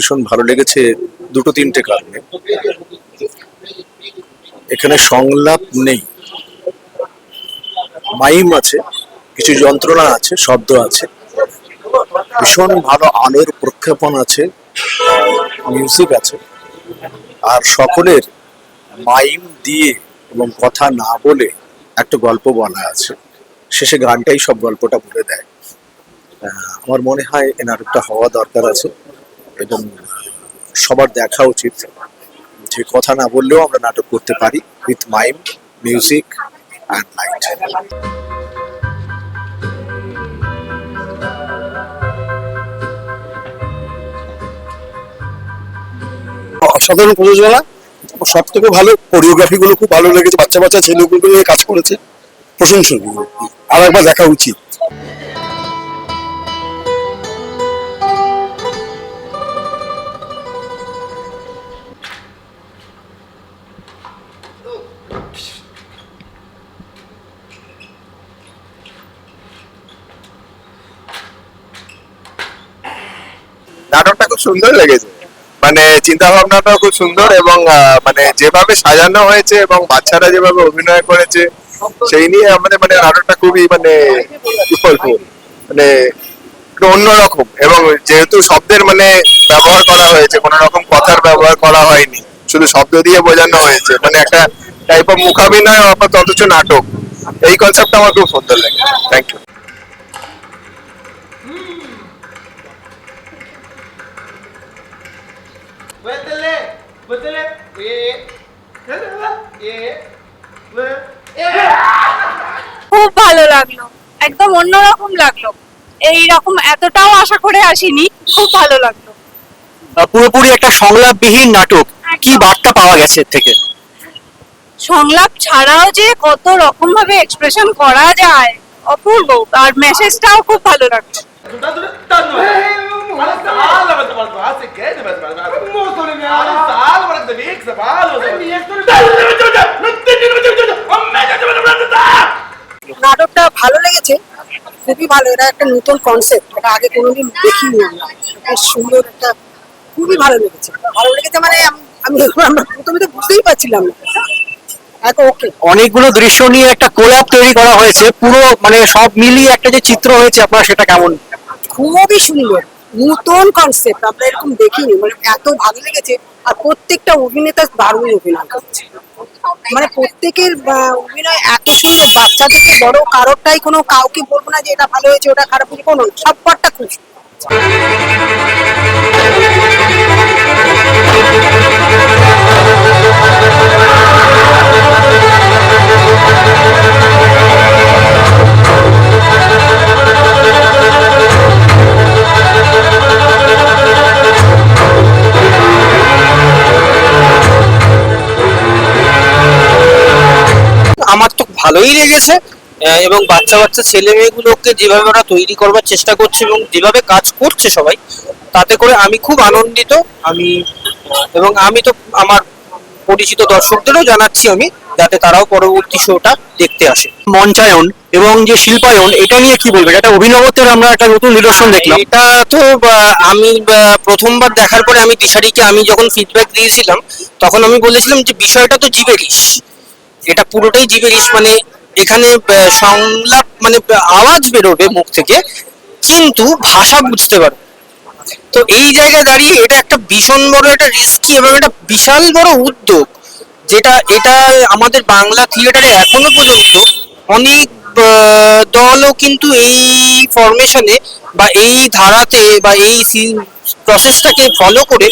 ভীষণ ভালো লেগেছে দুটো তিনটে কারণে। এখানে সংলাপ নেই। মাইম আছে, কিছু যন্ত্রণা আছে, শব্দ আছে। ভীষণ ভালো আলোর প্রক্ষেপণ আছে মিউজিক আছে। আর সকলের মাইম দিয়ে এবং কথা না বলে একটা গল্প বলা আছে। শেষে গানটাই সব গল্পটা বলে দেয়। আমার মনে হয় এ নাটকটা হওয়া দরকার আছে। এবং সবার দেখা উচিত। যে কথা না বললেও আমরা নাটক করতে পারি with mime music and light অসাধারণ প্রযোজনা। সব থেকে ভালো কোরিওগ্রাফি গুলো খুব ভালো লেগেছে। বাচ্চা বাচ্চা ছেলেগুলো নিয়ে কাজ করেছে। প্রশংসনীয়। আর একবার দেখা উচিত। সুন্দর লেগেছে। মানে চিন্তা ভাবনাটাও খুব সুন্দর এবং মানে যেভাবে সাজানো হয়েছে এবং বাচ্চারা যেভাবে অভিনয় করেছে, সেই নিয়ে আমাদের মানে নাটকটা খুবই মানে বলব মানে অন্যরকম এবং যেহেতু শব্দের মানে ব্যবহার করা হয়েছে, কোনো রকম কথার ব্যবহার করা হয়নি, শুধু শব্দ দিয়ে বোঝানো হয়েছে। মানে একটা টাইপ অফ মুখাভিনয় অথচ নাটক। এই কনসেপ্টটা আমার খুব সুন্দর লাগে thank you Betul Betul Ye. Ye. খুব ভালো লাগল। একদম অন্যরকম লাগল। এই রকম এতটাও আশা করে আসিনি খুব ভালো লাগল। পুরোপুরি একটা সংলাপবিহীন নাটক। কি বার্তা পাওয়া গেছে এর থেকে? সংলাপ ছাড়াও যে কত রকম ভাবে এক্সপ্রেশন করা যায় অপূর্ব। আর মেসেজটাও খুব ভালো লাগল। নাটকটা ভালো লেগেছে খুবই ভালো এটা একটা নতুন কনসেপ্ট এটা আগে কোনোদিন দেখিনি আমরা বেশ সুন্দর একটা খুবই ভালো লেগেছে ভালো লেগেছে মানে আমি আমরা প্রথমে তো বুঝতেই পারছিলাম না ওকে অনেকগুলো দৃশ্য নিয়ে একটা কোলাপ তৈরি করা হয়েছে পুরো মানে সব মিলিয়ে একটা যে চিত্র হয়েছে আপনার সেটা কেমন খুবই সুন্দর, নতুন কনসেপ্ট আমরা এরকম দেখিনি মানে এত ভালো লেগেছে, আর প্রত্যেকটা অভিনেতা দারুণ অভিনয় করছে মানে প্রত্যেকের অভিনয় এত সুন্দর বাচ্চা থেকে বড় কারোরটাই কোনো কাউকে বলব না যে এটা ভালো হয়েছে, ওটা খারাপ হয়েছে, কোনো। সব পার্টটা খুব। ভালোই লেগেছে এবং বাচ্চা বাচ্চা ছেলে মেয়েগুলোকে যেভাবে ওরা তৈরি করবার চেষ্টা করছে এবং যেভাবে কাজ করছে সবাই তাতে করে আমি খুব আনন্দিত। আমি এবং আমি তো আমার পরিচিত দর্শকদেরও জানাচ্ছি আমি যাতে তারাও পরবর্তী শোটা দেখতে আসে। মঞ্চায়ন এবং যে শিল্পায়ন এটা নিয়ে কি বলবেন? এটা অভিনবত্বের আমরা একটা নতুন নিদর্শন দেখলাম। এটা তো আমি প্রথমবার দেখার পরে আমি দিশারিকে আমি যখন ফিডব্যাক দিয়েছিলাম তখন আমি বলেছিলাম যে বিষয়টা তো জীবেরিস এটা পুরোটাই জীবেরিস মানে এখানে সংলাপ মানে আওয়াজ বেরোবে মুখ থেকে, কিন্তু ভাষা বুঝতে পারবে। তো এই জায়গায় দাঁড়িয়ে এটা একটা ভীষণ বড় একটা রিস্কি এবং একটা বিশাল বড় উদ্যোগ, যেটা, এটা আমাদের বাংলা থিয়েটারে এখনও পর্যন্ত অনেক দলও কিন্তু এই ফরমেশনে বা এই ধারাতে বা এই প্রসেসটাকে ফলো করে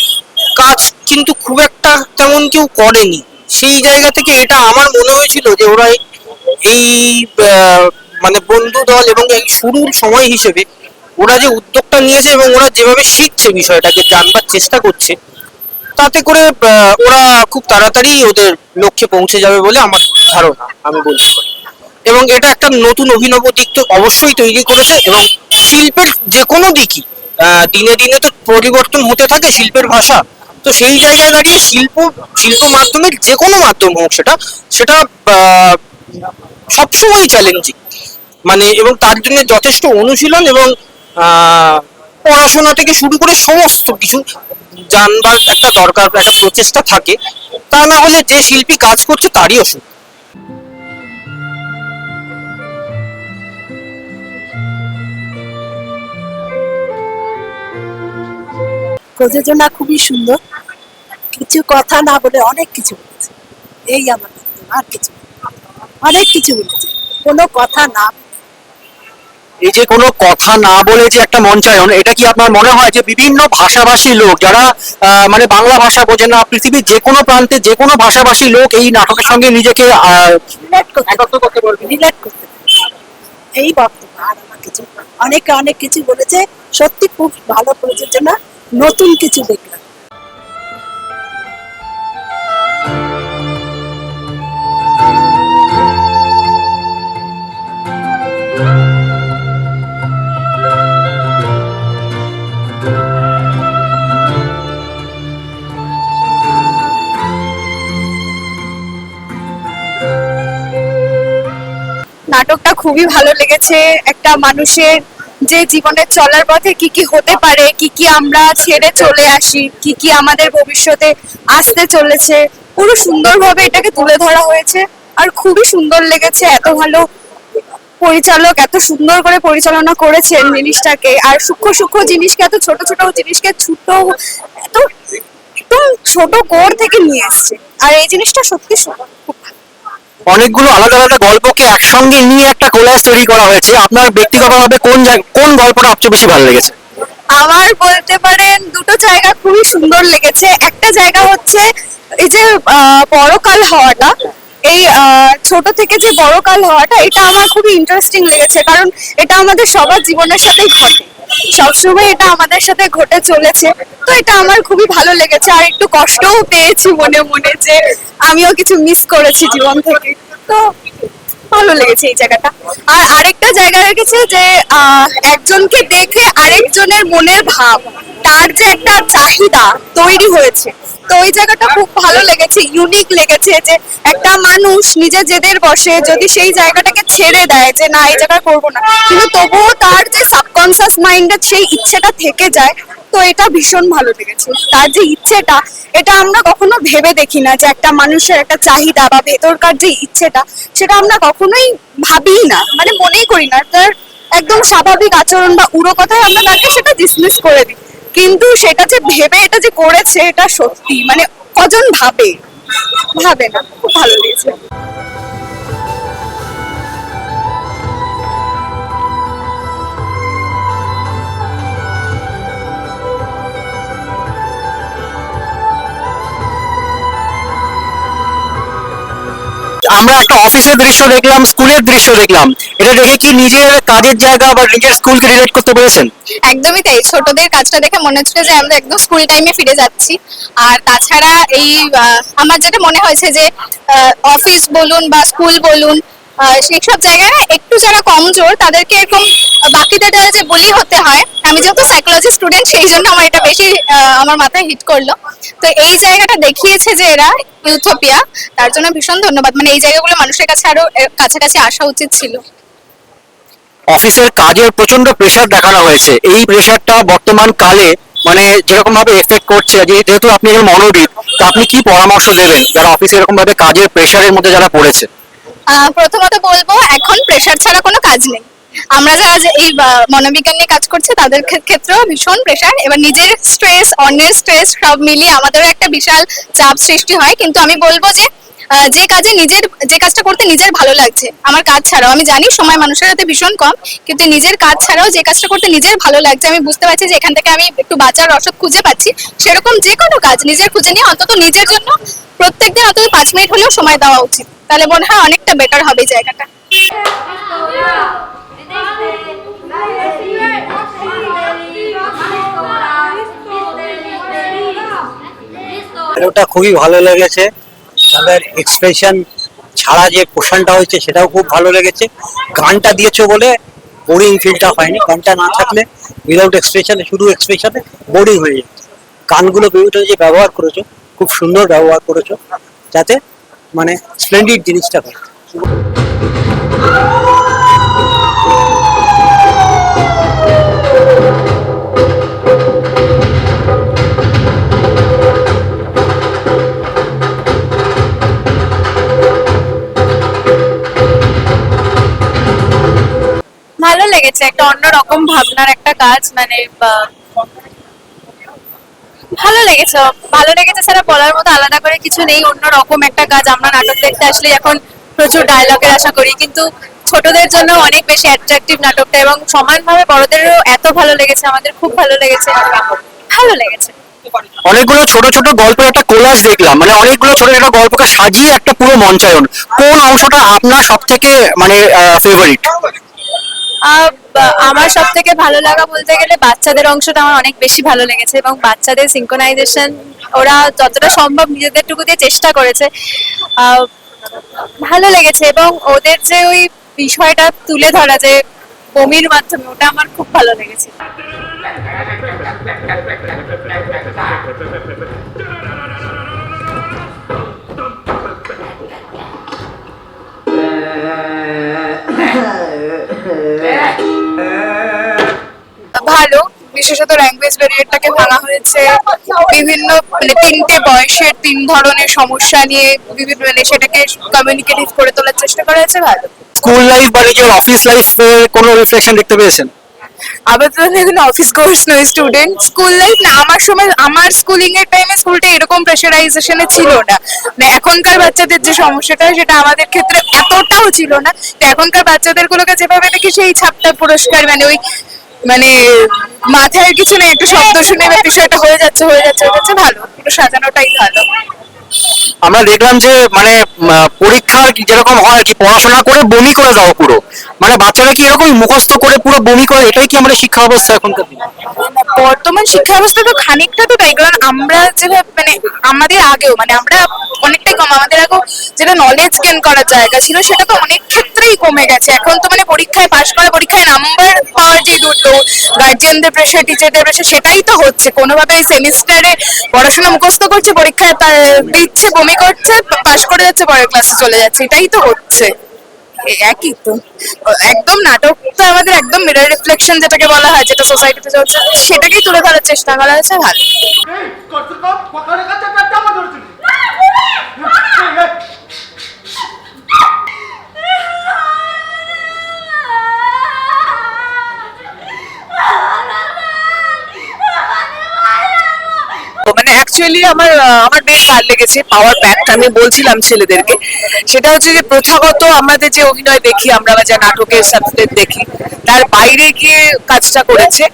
কাজ কিন্তু খুব একটা তেমন কেউ করেনি। সেই জায়গা থেকে এটা আমার মনে হয়েছিল যে ওরা এই মানে বন্ধু দল এবং এই শুরুর সময় হিসেবে ওরা যে উদ্যোগটা নিয়েছে এবং ওরা যেভাবে শিখছে বিষয়টাকে, জানবার চেষ্টা করছে, তাতে করে ওরা খুব তাড়াতাড়ি ওদের লক্ষ্যে পৌঁছে যাবে বলে আমার ধারণা, আমি বলতে পারি। এবং এটা একটা নতুন অভিনব দিক তো অবশ্যই তৈরি করেছে এবং শিল্পের যে কোনো দিকই দিনে দিনে তো পরিবর্তন হতে থাকে শিল্পের ভাষা। তো সেই জায়গায় দাঁড়িয়ে শিল্প শিল্প মাধ্যমের যে কোনো মাধ্যম হোক সেটা সেটা সবসময় চ্যালেঞ্জিং মানে এবং তার জন্য যথেষ্ট অনুশীলন এবং পড়াশোনা থেকে শুরু করে সমস্ত কিছু জানবার একটা দরকার, একটা প্রচেষ্টা থাকে, তা না হলে যে শিল্পী কাজ করছে তারই অসুখ। প্রযোজনা খুবই সুন্দর। কিছু কথা না বলে অনেক কিছু বলেছে। এই আমার আর কিছু অনেক কিছু বলেছে। কোনো কথা না এই যে কোনো কথা না বলে যে একটা মঞ্চায়ন এটা কি আপনার মনে হয় যে বিভিন্ন ভাষাভাষী লোক যারা মানে বাংলা ভাষা বোঝে না পৃথিবীর যে কোনো প্রান্তে যে কোনো ভাষাভাষী লোক এই নাটকের সঙ্গে নিজেকে। এই বক্তব্য আর আমার কিছু অনেকে অনেক কিছু বলেছে সত্যি খুব ভালো প্রযোজনা নতুন কিছু দেখলাম। নাটকটা খুবই ভালো লেগেছে। একটা মানুষের যে জীবনে চলার পথে কি কি হতে পারে, কি কি আমরা ছেড়ে চলে আসি, কি কি আমাদের ভবিষ্যতে আসতে চলেছে পুরো সুন্দরভাবে এটাকে তুলে ধরা হয়েছে। আর খুবই সুন্দর লেগেছে এত ভালো পরিচালক এত সুন্দর করে পরিচালনা করেছেন জিনিসটাকে। আর সূক্ষ্ম সূক্ষ্ম জিনিসকে এত ছোট ছোট জিনিসকে ছোট এত একদম ছোট কোর থেকে নিয়ে এসছে। আর এই জিনিসটা সত্যি সু- খুব অনেকগুলো আলাদা আলাদা গল্পকে একসঙ্গে নিয়ে একটা কোলাজ তৈরি করা হয়েছে। আপনার ব্যক্তিগতভাবে কোন কোন গল্পটা সবচেয়ে বেশি ভালো লেগেছে? আমার বলতে পারেন দুটো জায়গা খুবই সুন্দর লেগেছে। একটা জায়গা হচ্ছে এই যে বড়কাল হওয়াটা, এই ছোট থেকে যে বড়কাল হওয়াটা, এটা আমার খুবই ইন্টারেস্টিং লেগেছে, কারণ এটা আমাদের সবার জীবনের সাথেই ঘটে। সবসময় এটা আমাদের সাথে ঘটে চলেছে, তো এটা আমার খুবই ভালো লেগেছে, আর একটু কষ্টও পেয়েছি মনে মনে যে আমিও কিছু মিস করেছি জীবন থেকে। তো, ভালো লেগেছে এই জায়গাটা। আর আরেকটা জায়গা রেখেছে যে একজনকে দেখে আরেকজনের মনের ভাব, তার যে একটা চাহিদা তৈরি হয়েছে তো ওই জায়গাটা খুব ভালো লেগেছে ইউনিক লেগেছে যে একটা মানুষ নিজে জেদের বসে যদি সেই জায়গাটাকে ছেড়ে দেয় যে না, এই জায়গা করব না। কিন্তু তবুও তার যে সাবকনসিয়াস মাইন্ডের সেই ইচ্ছেটা থেকে যায়, তো এটা ভীষণ ভালো লেগেছে। তার যে ইচ্ছেটা, এটা আমরা কখনো ভেবে দেখি না যে একটা মানুষের একটা চাহিদা বা ভেতরকার যে ইচ্ছেটা, সেটা আমরা কখনোই ভাবিই না মানে মনেই করি না। তার একদম স্বাভাবিক আচরণ বা উড়ো কথায় আমরা তাকে সেটা ডিসমিস করে দিই। কিন্তু সেটা যে ভেবে এটা যে করেছে, এটা সত্যি। মানে কজন ভাবে? ভাবে না। খুব ভালো লেগেছে। আমরা একটা অফিসের দৃশ্য দেখলাম, স্কুলের দৃশ্য দেখলাম। এটা দেখে কি নিজের কাজের জায়গা বা নিজের স্কুলকে রিলেট করতে পেরেছেন? একদমই তাই। ছোটদের কাজটা দেখে মনে হচ্ছে যে আমরা একদম স্কুল টাইমে ফিরে যাচ্ছি। আর তাছাড়া এই আমার যেটা মনে হয়েছে যে অফিস বলুন বা স্কুল বলুন সেই সব জায়গায় একটু যারা কমজোর তাদেরকে এরকম বাকিদের দ্বারা যে বলি হতে হয়, আমি যেহেতু সাইকোলজি স্টুডেন্ট সেই জন্য আমার এটা বেশি আমার মাথায় হিট করল। তো এই জায়গাটা দেখিয়েছে যে এরা ইউথোপিয়া তার জন্য ভীষণ ধন্যবাদ। মানে এই জায়গাগুলো মানুষের কাছে আরও কাছাকাছি আসা উচিত ছিল। অফিসের কাজের প্রচণ্ড প্রেশার দেখানো হয়েছে। এই প্রেশারটা বর্তমান কালে মানে যেরকম ভাবে এফেক্ট করছে যেহেতু আপনি মনোবিদ তো আপনি কি পরামর্শ দেবেন? যারা অফিসে এরকম ভাবে কাজের প্রেশারের মধ্যে যারা পড়েছে? প্রথমত বলব, এখন প্রেশার ছাড়া কোনো কাজ নেই। আমরা যারা এই মনোবিজ্ঞান নিয়ে কাজ করছি, তাদের ক্ষে- ক্ষেত্রেও ভীষণ প্রেশার এবার নিজের স্ট্রেস অন্যের স্ট্রেস সব মিলিয়ে আমাদেরও একটা বিশাল চাপ সৃষ্টি হয়। কিন্তু আমি বলব যে যে কাজে নিজের, যে কাজটা করতে নিজের ভালো লাগছে, আমার কাজ ছাড়াও। আমি জানি সময় মানুষের হাতে ভীষণ কম, কিন্তু নিজের কাজ ছাড়াও যে কাজটা করতে নিজের ভালো লাগছে, আমি বুঝতে পারছি যে এখান থেকে আমি একটু বাঁচার রসদ খুঁজে পাচ্ছি। সেরকম যে কোনো কাজ নিজের খুঁজে নিয়ে অন্তত নিজের জন্য প্রত্যেকদিন অন্তত পাঁচ মিনিট হলেও সময় দেওয়া উচিত। তাহলে মনে হয় অনেকটা বেটার হবে জায়গাটা। ওটা খুবই ভালো লেগেছে। তাদের এক্সপ্রেশন ছাড়া যে পোর্শনটা হয়েছে সেটাও খুব ভালো লেগেছে। গানটা দিয়েছ বলে বোরিং ফিলটা হয়নি। গানটা না থাকলে উইদাউট এক্সপ্রেশনে শুধু এক্সপ্রেশনে বোরিং হয়ে যাচ্ছে গানগুলো বিভিন্ন যে ব্যবহার করেছ, খুব সুন্দর ব্যবহার করেছ, যাতে মানে স্প্লেন্ডিড জিনিসটা হয় ভালো লেগেছে একটা অন্যরকম ভাবনার একটা কাজ মানে ভালো লেগেছে ভালো লেগেছে সেটা বলার মতো আলাদা করে কিছু নেই, অন্যরকম একটা কাজ আমরা নাটক দেখতে আসলে এখন প্রচুর ডায়লগের আশা করি। কিন্তু ছোটদের জন্য অনেক বেশি অ্যাট্রাকটিভ নাটকটা এবং সমানভাবে বড়দেরও এত ভালো লেগেছে, আমাদের খুব ভালো লেগেছে। ভালো লেগেছে। অনেকগুলো ছোট ছোট গল্পের একটা কোলাজ দেখলাম মানে অনেকগুলো ছোট ছোট গল্পকে সাজিয়ে একটা পুরো মঞ্চায়ন। কোন অংশটা আপনার সব থেকে মানে ফেভারিট আমার সব থেকে ভালো লাগা বলতে গেলে বাচ্চাদের অংশটা আমার অনেক বেশি ভালো লেগেছে এবং বাচ্চাদের সিঙ্কোনাইজেশন ওরা যতটা সম্ভব নিজেদের টুকু দিয়ে চেষ্টা করেছে। ভালো লেগেছে এবং ওদের যে ওই বিষয়টা তুলে ধরা যে বমির মাধ্যমে, ওটা আমার খুব ভালো লেগেছে। ভালো। বিশেষত ল্যাঙ্গুয়েজ ব্যারিয়ারটাকে ভাঙা হয়েছে। বিভিন্ন মানে তিনটে বয়সের তিন ধরনের সমস্যা নিয়ে বিভিন্ন মানে সেটাকে কমিউনিকেটিভ করে তোলার চেষ্টা করা হয়েছে ভালো। স্কুল লাইফ বা নিজের অফিস লাইফে কোনো রিফ্লেকশন দেখতে পেয়েছেন? আপাতত এখানে অফিস কোর্স নয় স্টুডেন্ট স্কুল লাইফ না আমার সময় আমার স্কুলিং এর টাইমে স্কুলটা এরকম প্রেশারাইজেশনে ছিল না। মানে এখনকার বাচ্চাদের যে সমস্যাটা সেটা আমাদের ক্ষেত্রে এতটাও ছিল না তো এখনকার বাচ্চাদের গুলোকে যেভাবে দেখি সেই ছাপটা পুরস্কার মানে ওই মানে মাথায় কিছু নেই একটু শব্দ শুনে বা বিষয়টা হয়ে যাচ্ছে হয়ে যাচ্ছে হয়ে যাচ্ছে ভালো। একটু সাজানোটাই ভালো। আমরা দেখলাম যে মানে পরীক্ষার কি যেরকম হয় কি পড়াশোনা করে বমি করে দাও পুরো। মানে বাচ্চারা কি এরকম মুখস্থ করে পুরো বমি করে এটাই কি আমাদের শিক্ষা ব্যবস্থা এখনকার দিনে? বর্তমান শিক্ষা ব্যবস্থা তো খানিকটা তো তাই কারণ আমরা যেভাবে মানে আমাদের আগেও মানে আমরা অনেকটাই কম আমাদের আগেও যেটা নলেজ গেন করার জায়গা ছিল সেটা তো অনেক ক্ষেত্রেই কমে গেছে। এখন তো মানে পরীক্ষায় পাশ করা পরীক্ষায় নাম্বার গার্জিয়ানদের প্রেশার টিচারদের প্রেশার সেটাই তো হচ্ছে। কোনোভাবে সেমিস্টারে পড়াশোনা মুখস্থ করছে পরীক্ষায় পা- দিচ্ছে বমি করছে পাশ করে যাচ্ছে পরের ক্লাসে চলে যাচ্ছে। এটাই তো হচ্ছে। এ- একই তো। একদম নাটকটা আমাদের একদম মিরর রিফ্লেকশন যেটাকে বলা হয় যেটা সোসাইটিতে চলছে সেটাকেই তুলে ধরার চেষ্টা করা হয়েছে ভালো করতে তো পকারে কাছে চাপা ধরছিস মানে অ্যাকচুয়ালি আমার আমার বেশ ভালো লেগেছে পাওয়ার প্যাকটা আমি বলছিলাম ছেলেদেরকে, সেটা হচ্ছে যে প্রথাগত আমাদের যে অভিনয় দেখি আমরা বা যা নাটকের সাবজেক্ট দেখি, তার বাইরে গিয়ে কাজটা করেছে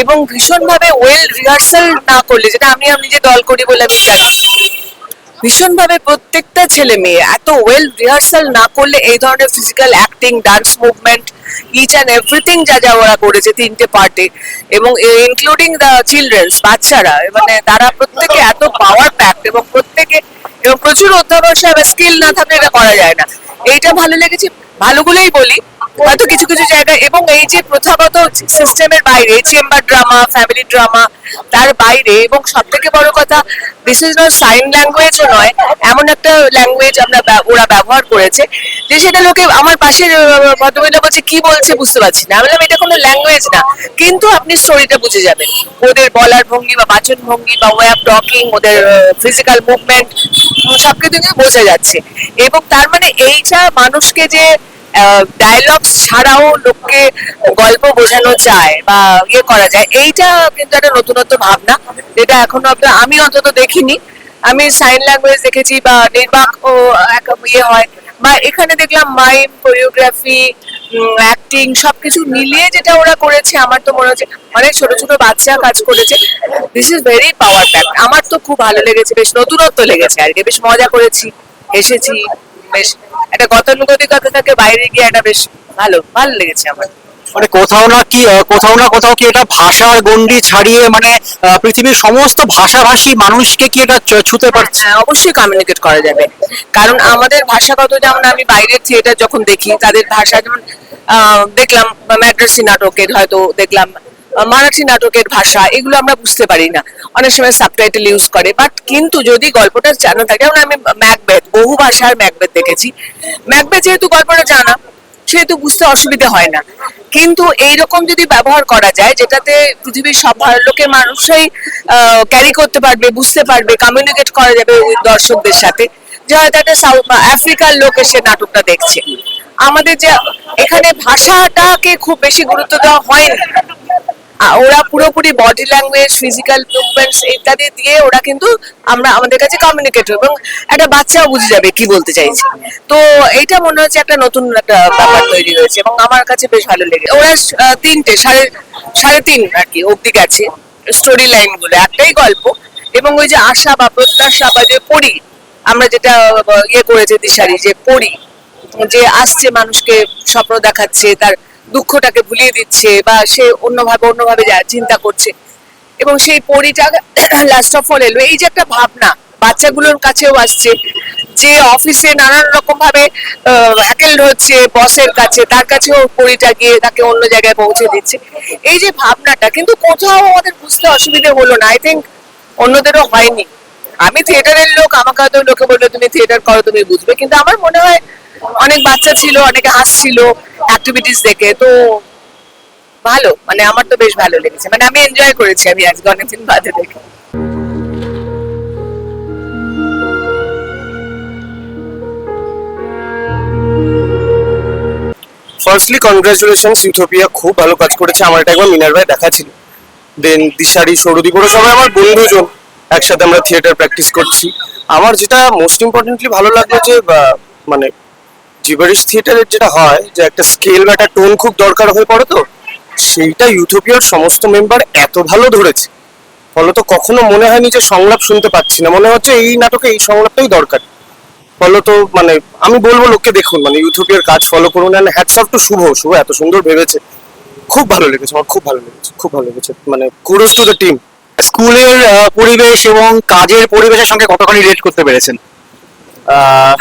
এবং ভীষণভাবে ওয়েল রিহার্সাল না করলে, যেটা আমি আমি নিজে দল করি বলে আমি জানি ভীষণভাবে প্রত্যেকটা ছেলে মেয়ে এত ওয়েল রিহার্সাল না করলে এই ধরনের physical acting dance movement each and everything যা যা ওরা করেছে তিনটে পার্টে এবং ইনক্লুডিং দ্য চিলড্রেন্স বাচ্চারা মানে তারা প্রত্যেকে এত পাওয়ার প্যাক এবং প্রত্যেকে, এবং প্রচুর অধ্যাবসায় বা স্কিল না থাকলে এটা করা যায় না। এইটা ভালো লেগেছে, ভালোগুলোই বলি। হয়তো কিছু কিছু জায়গায় এবং এই যে প্রথাগত সিস্টেমের বাইরে চেম্বার ড্রামা ফ্যামিলি ড্রামা তার বাইরে এবং সব থেকে বড় কথা দিস ইজ নট সাইন ল্যাঙ্গুয়েজও নয় এমন একটা ল্যাঙ্গুয়েজ আমরা ওরা ব্যবহার করেছে যে সেটা লোকে আমার আহ, ভদ্রমহিলা বলছে কি বলছে বুঝতে পারছি না। আমি বললাম এটা কোনো ল্যাঙ্গুয়েজ না। কিন্তু আপনি স্টোরিটা বুঝে যাবেন। ওদের বলার ভঙ্গি বা বাচন ভঙ্গি বা ওয়ে অফ টকিং ওদের ফিজিক্যাল মুভমেন্ট সবকিছু কিন্তু বোঝা যাচ্ছে। এবং তার মানে এইটা মানুষকে যে ডায়লগস ছাড়াও লোককে গল্প বোঝানো যায় বা ইয়ে করা যায়, এইটা কিন্তু একটা নতুনত্ব ভাবনা। যেটা এখনও আপনার আমি অন্তত দেখিনি। আমি সাইন ল্যাঙ্গুয়েজ দেখেছি বা নির্বাক ও ইয়ে হয়। বা এখানে দেখলাম মাইম কোরিওগ্রাফি অ্যাক্টিং সবকিছু মিলিয়ে যেটা ওরা করেছে, আমার তো মনে হচ্ছে অনেক ছোট ছোট বাচ্চা কাজ করেছে। This is very power pack আমার তো খুব ভালো লেগেছে, বেশ নতুনত্ব লেগেছে আর কি। বেশ মজা করেছি, এসেছি, বেশ একটা গতানুগতিকতা থাকে বাইরে গিয়ে একটা বেশ ভালো ভালো লেগেছে আমার। মানে কোথাও না কি কোথাও না কোথাও কি এটা ভাষার গন্ডি ছাড়িয়ে মানে পৃথিবীর সমস্ত ভাষাভাষী মানুষকে কি এটা ছুতে পারছে? হ্যাঁ অবশ্যই কমিউনিকেট করা যাবে। কারণ আমাদের ভাষাগত যেমন আমি বাইরের থিয়েটার যখন দেখি তাদের ভাষা যেমন দেখলাম ম্যাড্রাসি নাটকের হয়তো দেখলাম মারাঠি নাটকের ভাষা, এগুলো আমরা বুঝতে পারি না। অনেক সময় সাবটাইটেল ইউজ করে বাট কিন্তু যদি গল্পটা জানা থাকে, যেমন আমি ম্যাকবেথ বহু ভাষার ম্যাকবেথ দেখেছি। ম্যাকবেথ যেহেতু গল্পটা জানা, সেহেতু বুঝতে অসুবিধা হয় না। কিন্তু এইরকম যদি ব্যবহার করা যায়, যেটাতে পৃথিবীর সব লোকের মানুষই ক্যারি করতে পারবে, বুঝতে পারবে কমিউনিকেট করা যাবে ওই দর্শকদের সাথে, যে হয়তো একটা সাউথ আফ্রিকার লোক এসে নাটকটা দেখছে। আমাদের যে এখানে ভাষাটাকে খুব বেশি গুরুত্ব দেওয়া হয়নি। আ- ওরা পুরোপুরি বডি ল্যাঙ্গুয়েজ ফিজিক্যাল মুভমেন্টস ইত্যাদি দিয়ে ওরা কিন্তু আমরা আমাদের কাছে কমিউনিকেট হবে এবং একটা বাচ্চাও বুঝে যাবে কি বলতে চাইছে। তো এইটা মনে হচ্ছে একটা নতুন একটা ব্যাপার তৈরি হয়েছে এবং আমার কাছে বেশ ভালো লেগে, ওরা তিনটে, সাড়ে সাড়ে তিন আর কি অব্দি গেছে স্টোরি লাইনগুলো, একটাই গল্প এবং ওই যে আশা বা প্রত্যাশা বা যে পড়ি আমরা যেটা ইয়ে করেছে দিশারি, যে পড়ি যে আসছে মানুষকে স্বপ্ন দেখাচ্ছে, তার দুঃখটাকে ভুলিয়ে দিচ্ছে বা সে অন্যভাবে অন্যভাবে চিন্তা করছে। এবং সেই পরিটা লাস্ট অফ অল এলো। এই যে একটা ভাবনা বাচ্চাগুলোর কাছেও আসছে যে অফিসে নানান রকম ভাবে অ্যাটেন্ড হচ্ছে বসের কাছে, তার কাছেও পরিটা গিয়ে তাকে অন্য জায়গায় পৌঁছে দিচ্ছে। এই যে ভাবনাটা, কিন্তু কোথাও আমাদের বুঝতে অসুবিধে হলো না। আই থিঙ্ক অন্যদেরও হয়নি। আমি থিয়েটারের লোক, আমাকে হয়তো লোকে বলল, তুমি থিয়েটার করো, তুমি বুঝবে। কিন্তু আমার মনে হয় অনেক বাচ্চা ছিল, অনেকে হাসছিল অ্যাক্টিভিটিস দেখে, তো ভালো মানে আমার তো বেশ ভালো লেগেছে। মানে আমি এনজয় করেছি আমি আজকে অনেকদিন বাদে দেখে। ফার্স্টলি কনগ্রাচুলেশন ইউথোপিয়া খুব ভালো কাজ করেছে। আমার এটা একবার মিনার ভাই দেখা ছিল দেন দিশারি, সৌরদীপ, ওরা সবাই আমার বন্ধুজন। একসাথে আমরা থিয়েটার প্র্যাকটিস করছি। আমার যেটা মোস্ট ইম্পর্টেন্টলি ভালো লাগল যে মানে জিবারিশ থিয়েটারের যেটা হয়, যে একটা স্কেল বা একটা টোন খুব দরকার হয়ে পড়ে তো, সেইটা ইউথোপিয়ার সমস্ত মেম্বার এত ভালো ধরেছে। ফলত কখনো মনে হয়নি যে সংলাপ শুনতে পাচ্ছি না। মনে হচ্ছে এই নাটকে এই সংলাপটাই দরকার। ফলত মানে আমি বলব লোককে দেখুন মানে ইউটিউবের কাজ ফলো করুন and hats off to Shubho. Shubho এত সুন্দর ভেবেছে। খুব ভালো লেগেছে, আমার খুব ভালো লেগেছে, খুব ভালো লেগেছে। মানে কুডোস টু দ্য টিম স্কুলের পরিবেশ এবং কাজের পরিবেশের সঙ্গে কতখানি রিলেট করতে পেরেছেন?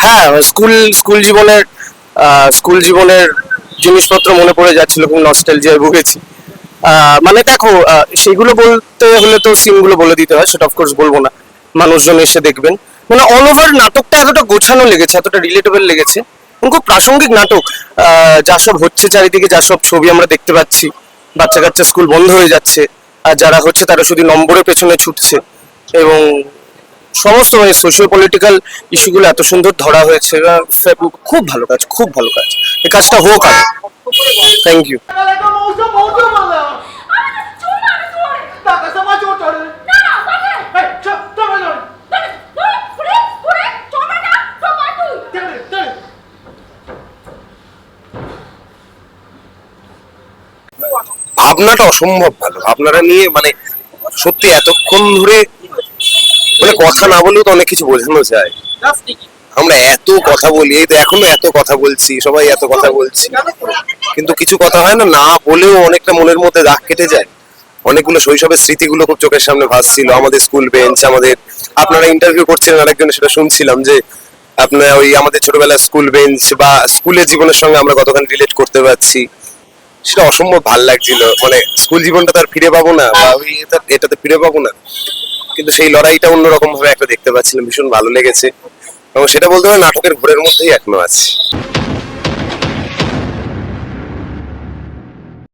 হ্যাঁ স্কুল স্কুল জীবনের স্কুল জীবনের জিনিসপত্র মনে পড়ে যাচ্ছিল, খুব নস্টালজিয়ায় ভুগেছি মানে দেখো সেগুলো বলতে হলে তো সিনগুলো বলে দিতে হয়, সেটা অফকোর্স বলব না। মানুষজন এসে দেখবেন। মানে অল ওভার নাটকটা এতটা গোছানো লেগেছে, এতটা রিলেটেবল লেগেছে খুব প্রাসঙ্গিক নাটক। যা সব হচ্ছে চারিদিকে, যা সব ছবি আমরা দেখতে পাচ্ছি বাচ্চা কাচ্চা স্কুল বন্ধ হয়ে যাচ্ছে, আর যারা হচ্ছে তারা শুধু নম্বরের পেছনে ছুটছে, এবং সমস্ত মানে সোশিও পলিটিক্যাল ইস্যুগুলো এত সুন্দর ধরা হয়েছে। খুব ভালো কাজ, খুব ভালো কাজ। এই কাজটা হোক আর। থ্যাংক ইউ ভাবনাটা অসম্ভব ভালো। ভাবনাটা নিয়ে মানে সত্যি এতক্ষণ ধরে মানে কথা না বলেও তো অনেক কিছু বোঝানো যায়। আমরা এত কথা বলি এই তো এখনও এত কথা বলছি সবাই এত কথা বলছি। কিন্তু কিছু কথা হয় না না বলেও অনেকটা মনের মধ্যে দাগ কেটে যায়। অনেকগুলো শৈশবের স্মৃতিগুলো খুব চোখের সামনে ভাসছিল। আমাদের স্কুল বেঞ্চ আমাদের আপনারা ইন্টারভিউ করছিলেন আরেকজন সেটা শুনছিলাম যে আপনার ওই আমাদের ছোটবেলার স্কুল বেঞ্চ বা স্কুলের জীবনের সঙ্গে আমরা কতখানি রিলেট করতে পারছি। সেটা অসম্ভব ভালো লাগছিল। মানে স্কুল জীবনটা তার ফিরে পাবো না বা ওই এটা- এটাতে ফিরে পাবো না। কিন্তু সেই লড়াইটা অন্যরকম ভাবে একটা দেখতে পাচ্ছিলাম, ভীষণ ভালো লেগেছে। এবং সেটা বলতে হবে নাটকের ঘোরের মধ্যেই এখনও আছে